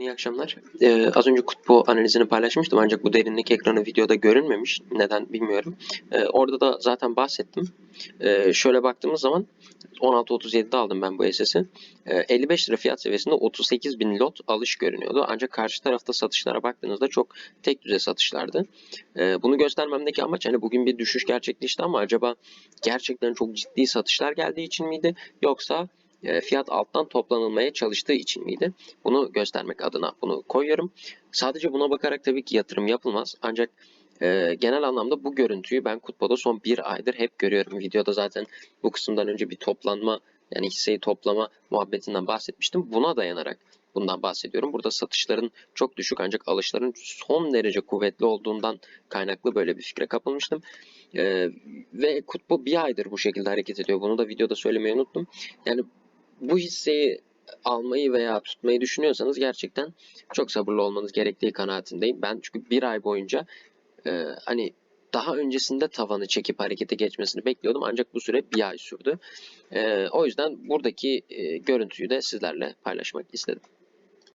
İyi akşamlar. Ee, az önce Kutbu analizini paylaşmıştım ancak bu derinlik ekranı videoda görünmemiş. Neden bilmiyorum. Ee, orada da zaten bahsettim. Ee, şöyle baktığımız zaman 16.37'de aldım ben bu SS'i. Ee, 55 lira fiyat seviyesinde 38 bin lot alış görünüyordu. Ancak karşı tarafta satışlara baktığınızda çok tek düze satışlardı. Ee, bunu göstermemdeki amaç hani bugün bir düşüş gerçekleşti ama acaba gerçekten çok ciddi satışlar geldiği için miydi? Yoksa fiyat alttan toplanılmaya çalıştığı için miydi? Bunu göstermek adına bunu koyuyorum. Sadece buna bakarak tabii ki yatırım yapılmaz. Ancak e, genel anlamda bu görüntüyü ben Kutbo'da son bir aydır hep görüyorum. Videoda zaten bu kısımdan önce bir toplanma yani hisseyi toplama muhabbetinden bahsetmiştim. Buna dayanarak bundan bahsediyorum. Burada satışların çok düşük ancak alışların son derece kuvvetli olduğundan kaynaklı böyle bir fikre kapılmıştım. E, ve Kutbo bir aydır bu şekilde hareket ediyor. Bunu da videoda söylemeyi unuttum. Yani bu hisseyi almayı veya tutmayı düşünüyorsanız gerçekten çok sabırlı olmanız gerektiği kanaatindeyim. Ben çünkü bir ay boyunca e, hani daha öncesinde tavanı çekip harekete geçmesini bekliyordum ancak bu süre bir ay sürdü. E, o yüzden buradaki e, görüntüyü de sizlerle paylaşmak istedim.